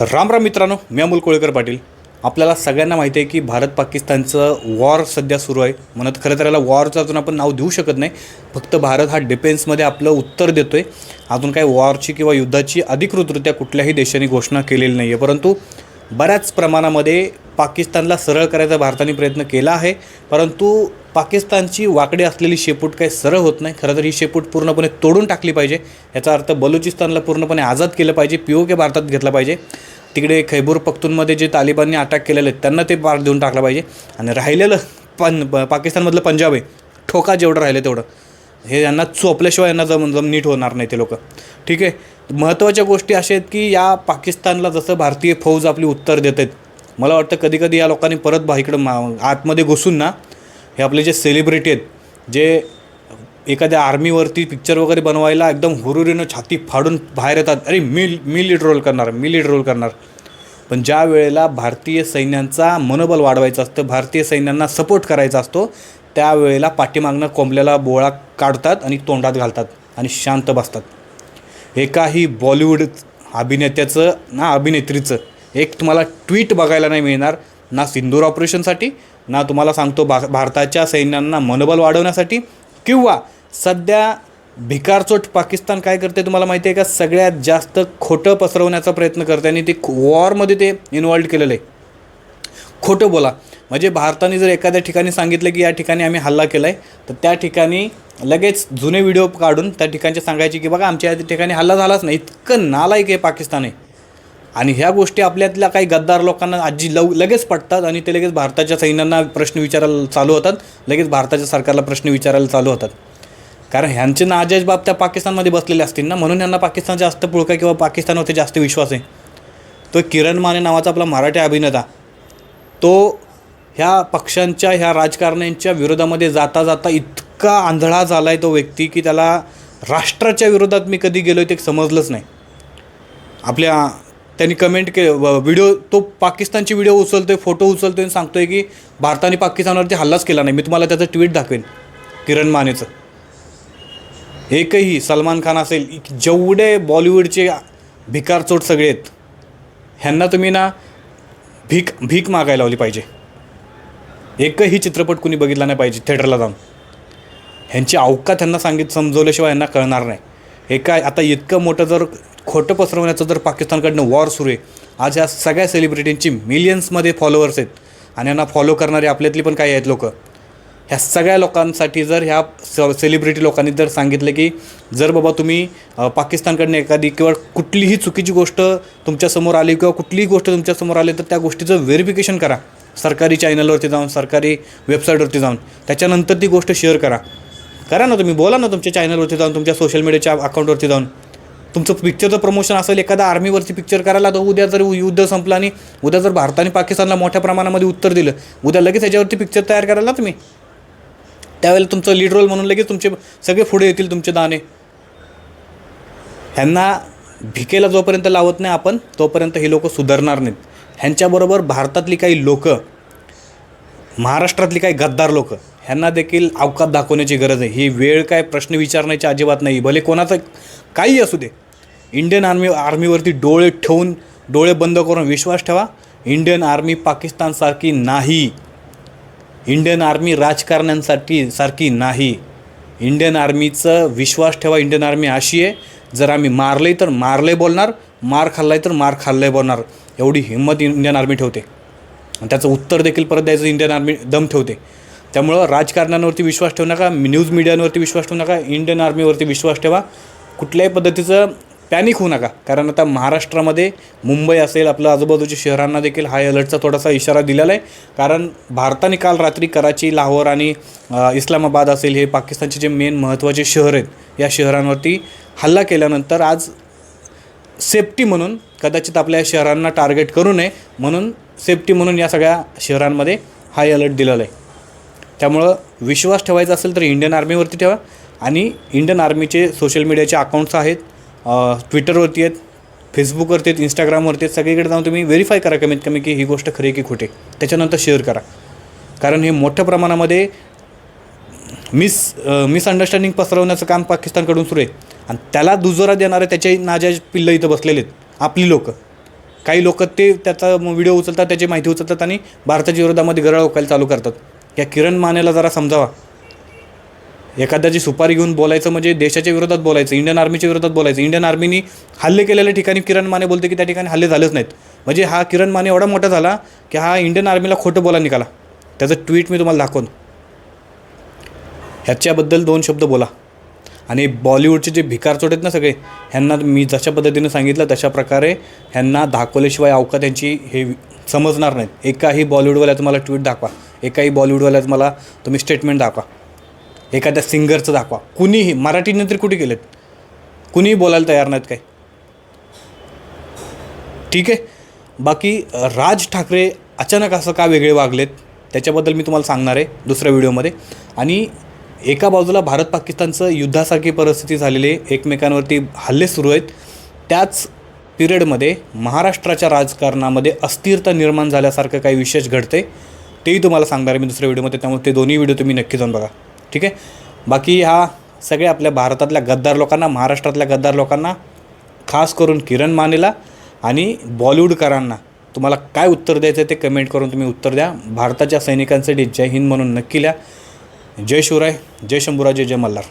राम राम मित्रांनो मी अमोल कोळेकर पाटील. आपल्याला सगळ्यांना माहिती आहे की भारत पाकिस्तानचं वॉर सध्या सुरू आहे. म्हणत खरं तर याला वॉरचं अजून आपण नाव देऊ शकत नाही. फक्त भारत हा डिफेन्समध्ये आपलं उत्तर देतो आहे अजून काही वॉरची किंवा युद्धाची अधिकृतरित्या कुठल्याही देशाने घोषणा केलेली नाही आहे परंतु बऱ्याच प्रमाणामध्ये पाकिस्तानला सरळ करायचा भारताने प्रयत्न केला आहे. परंतु पाकिस्तानची वाकडी असलेली शेपूट काही सरळ होत नाही. खरं तर ही शेपूट पूर्णपणे तोडून टाकली पाहिजे. याचा अर्थ बलुचिस्तानला पूर्णपणे आझाद केलं पाहिजे. पी ओ के भारतात घेतला पाहिजे. तिकडे खैबूर पख्तूनमध्ये जे तालिबानने अटॅक केलेले आहेत त्यांना ते पार देऊन टाकलं पाहिजे. आणि राहिलेलं पण पाकिस्तानमधलं पंजाब आहे ठोका जेवढं राहिलं तेवढं. हे यांना चोपल्याशिवाय यांना जम जम नीट होणार नाही ते लोक. ठीक आहे? महत्त्वाच्या गोष्टी अशा आहेत की या पाकिस्तानला जसं भारतीय फौज आपली उत्तर देत आहेत मला वाटतं कधी कधी या लोकांनी परत बा इकडं मा आतमध्ये घुसून ना हे आपले जे सेलिब्रिटी आहेत जे एखाद्या आर्मीवरती पिक्चर वगैरे बनवायला एकदम हुरुरीनं छाती फाडून बाहेर येतात. अरे मी मी लीड रोल करणार मी लीड रोल करणार. पण ज्या वेळेला भारतीय सैन्यांचा मनोबल वाढवायचं असतं भारतीय सैन्यांना सपोर्ट करायचा असतो त्यावेळेला पाठीमागनं कोंबल्याला बोळा काढतात आणि तोंडात घालतात आणि शांत बसतात. एकाही बॉलिवूड अभिनेत्याचं ना अभिनेत्रीचं एक तुम्हाला ट्विट बघायला नाही मिळणार ना सिंदूर ऑपरेशनसाठी ना तुम्हाला सांगतो भा भारताच्या सैन्यांना मनोबल वाढवण्यासाठी किंवा सध्या भिकारचोट पाकिस्तान काय करते तुम्हाला माहिती आहे का? सगळ्यात जास्त खोटं पसरवण्याचा प्रयत्न करते आणि ते वॉरमध्ये ते इन्वॉल्ड केलेलं आहे. खोटं बोला. म्हणजे भारताने जर एखाद्या ठिकाणी सांगितलं की या ठिकाणी आम्ही हल्ला केला आहे तर त्या ठिकाणी लगेच जुने व्हिडिओ काढून त्या ठिकाणचे सांगायचे की बघा आमच्या या ठिकाणी हल्ला झालाच नाही. इतकं नालायक आहे पाकिस्तान आहे. आणि ह्या गोष्टी आपल्यातल्या काही गद्दार लोकांना आजी लव लगेच पटतात आणि ते लगेच भारताच्या सैन्यांना प्रश्न विचारायला चालू होतात. लगेच भारताच्या सरकारला प्रश्न विचारायला चालू होतात. कारण ह्यांचे नाजायज बाब त्या पाकिस्तानमध्ये बसलेले असतील ना म्हणून यांना पाकिस्तान जास्त पुळका किंवा पाकिस्तानवरती जास्त विश्वास आहे. तो किरण माने नावाचा आपला मराठी अभिनेता तो ह्या पक्षांच्या ह्या राजकारण्यांच्या विरोधामध्ये जाता जाता इतका आंधळा झाला आहे तो व्यक्ती की त्याला राष्ट्राच्या विरोधात मी कधी गेलो ते समजलंच नाही. आपल्या त्यांनी कमेंट के व्हिडिओ तो पाकिस्तानची व्हिडिओ उचलतो आहे फोटो उचलतो आहे आणि सांगतो आहे की भारताने पाकिस्तानवरती हल्लाच केला नाही. मी तुम्हाला त्याचं ट्विट दाखवेन किरण मानेचं. एकही सलमान खान असेल जेवढे बॉलिवूडचे भिकारचोट सगळे आहेत ह्यांना तुम्ही ना भीक भीक मागायला लावली पाहिजे. एकही चित्रपट कुणी बघितला नाही पाहिजे थिएटरला जाऊन. ह्यांची अवकात ह्यांना सांगित समजवल्याशिवाय यांना कळणार नाही. हे काय आता इतकं मोठं जर खोटं पसरवण्याचं जर पाकिस्तानकडनं वॉर सुरू आहे आज ह्या सगळ्या सेलिब्रिटींची मिलियन्समध्ये फॉलोअर्स आहेत आणि यांना फॉलो करणारे आपल्यातली पण काही आहेत लोकं. ह्या सगळ्या लोकांसाठी जर ह्या स सेलिब्रिटी लोकांनी जर सांगितलं की जर बाबा तुम्ही पाकिस्तानकडनं एखादी किंवा कुठलीही चुकीची गोष्ट तुमच्यासमोर आली किंवा कुठलीही गोष्ट तुमच्यासमोर आली तर त्या गोष्टीचं व्हेरिफिकेशन करा. सरकारी चॅनलवरती जाऊन सरकारी वेबसाईटवरती जाऊन. त्याच्यानंतर ती गोष्ट शेअर करा. करा ना तुम्ही बोला ना तुमच्या चॅनलवरती जाऊन तुमच्या सोशल मीडियाच्या अकाउंटवरती जाऊन. तुमचं पिक्चरचं प्रमोशन असेल एखादा आर्मीवरती पिक्चर करायला तर उद्या जर युद्ध संपलं आणि उद्या जर भारताने पाकिस्तानला मोठ्या प्रमाणामध्ये उत्तर दिलं उद्या लगेच याच्यावरती पिक्चर तयार करायला तुम्ही. त्यावेळेला तुमचं लीड रोल म्हणून लगेच तुमचे सगळे पुढे येतील तुमचे दाणे. ह्यांना भिकेला जोपर्यंत लावत नाही आपण तोपर्यंत हे लोक सुधारणार नाहीत. ह्यांच्याबरोबर भारतातली काही लोक महाराष्ट्रातली काही गद्दार लोक ह्यांना देखील अवकात दाखवण्याची गरज आहे. ही वेळ काय प्रश्न विचारण्याची अजिबात नाही. भले कोणाचं काही असू दे इंडियन आर्मी आर्मीवरती डोळे ठेवून डोळे बंद करून विश्वास ठेवा. इंडियन आर्मी पाकिस्तानसारखी नाही. इंडियन आर्मी राजकारण्यांसाठी सारखी नाही. इंडियन आर्मीचं विश्वास ठेवा इंडियन आर्मी अशी आहे जर आम्ही मारले तर मारले बोलणार मार खाल्लाय तर मार खाल्लाय बोलणार. एवढी हिंमत इंडियन आर्मी ठेवते. आणि त्याचं उत्तर देखील परत द्यायचं इंडियन आर्मी दम ठेवते. त्यामुळं राजकारण्यांवरती विश्वास ठेवू नका न्यूज मीडियांवरती विश्वास ठेवू नका इंडियन आर्मीवरती विश्वास ठेवा. कुठल्याही पद्धतीचं पॅनिक होऊ नका. कारण आता महाराष्ट्रामध्ये मुंबई असेल आपलं आजूबाजूच्या शहरांना देखील हाय अलर्टचा थोडासा इशारा दिलेला आहे. कारण भारताने काल रात्री कराची लाहोर आणि इस्लामाबाद असेल हे पाकिस्तानचे जे मेन महत्त्वाचे शहर आहेत या शहरांवरती हल्ला केल्यानंतर आज सेफ्टी म्हणून कदाचित आपल्या शहरांना टार्गेट करू नये म्हणून सेफ्टी म्हणून या सगळ्या शहरांमध्ये हाय अलर्ट दिलेला आहे. त्यामुळं विश्वास ठेवायचा असेल तर इंडियन आर्मीवरती ठेवा. आणि इंडियन आर्मीचे सोशल मीडियाचे अकाउंट्स आहेत. ट्विटरवरती आहेत फेसबुकवरती आहेत इंस्टाग्रामवरती आहेत सगळीकडे जाऊन तुम्ही व्हेरीफाय करा कमीत कमी की ही गोष्ट खरी आहे की खोटे त्याच्यानंतर शेअर करा. कारण हे मोठ्या प्रमाणामध्ये मिस मिसअंडरस्टँडिंग पसरवण्याचं काम पाकिस्तानकडून सुरू आहे. आणि त्याला दुजोरा देणारे त्याचे नाजाज पिल्लं इथं बसलेले आहेत. आपली लोकं. काही लोक ते त्याचा व्हिडिओ उचलतात त्याची माहिती उचलतात आणि भारताच्या विरोधामध्ये गरळ ओकायला चालू करतात. या किरण मानेला जरा समजावा. एखाद्याची सुपारी घेऊन बोलायचं म्हणजे देशाच्या विरोधात बोलायचं इंडियन आर्मीच्या विरोधात बोलायचं. इंडियन आर्मीनी हल्ले केलेल्या ठिकाणी किरण माने बोलते की त्या ठिकाणी हल्ले झालेच नाहीत. म्हणजे हा किरण माने एवढा मोठा झाला की हा इंडियन आर्मीला खोटं बोला निघाला. त्याचं ट्विट मी तुम्हाला दाखवून. ह्याच्याबद्दल दोन शब्द बोला. आणि बॉलिवूडचे जे भिकारचोट आहेत ना सगळे ह्यांना मी जशा पद्धतीने सांगितलं तशा प्रकारे ह्यांना दाखवल्याशिवाय अवका त्यांची हे समजणार नाहीत. एकाही बॉलिवूडवाल्या तुम्हाला ट्विट दाखवा. एकाही बॉलिवूडवाल्या मला तुम्ही स्टेटमेंट दाखवा. एखाद्या सिंगरचं दाखवा. कुणीही मराठीने तरी कुठे गेलेत कुणीही बोलायला तयार नाहीत काय ठीक आहे? बाकी राज ठाकरे अचानक असं का वेगळे वागलेत? त्याच्याबद्दल मी तुम्हाला सांगणार आहे दुसऱ्या व्हिडिओमध्ये. आणि एका बाजूला भारत पाकिस्तानचं युद्धासारखी परिस्थिती झालेली आहे. एकमेकांवरती हल्ले सुरू आहेत. त्याच पिरियडमध्ये महाराष्ट्राच्या राजकारणामध्ये अस्थिरता निर्माण झाल्यासारखं काही विशेष घडते तेही तुम्हाला सांगणार आहे मी दुसऱ्या व्हिडिओमध्ये. त्यामुळे ते दोन्ही व्हिडिओ तुम्ही नक्की जाऊन बघा. ठीक आहे? बाकी हा सगळे आपल्या भारतातल्या गद्दार लोकांना महाराष्ट्रातल्या गद्दार लोकांना खास करून किरण मानेला आणि बॉलिवूडकरांना तुम्हाला काय उत्तर द्यायचं आहे ते कमेंट करून तुम्ही उत्तर द्या. भारताच्या सैनिकांसाठी जय हिंद म्हणून नक्की लिहा. जय शिवराय जय शंभूराज जय मल्हार.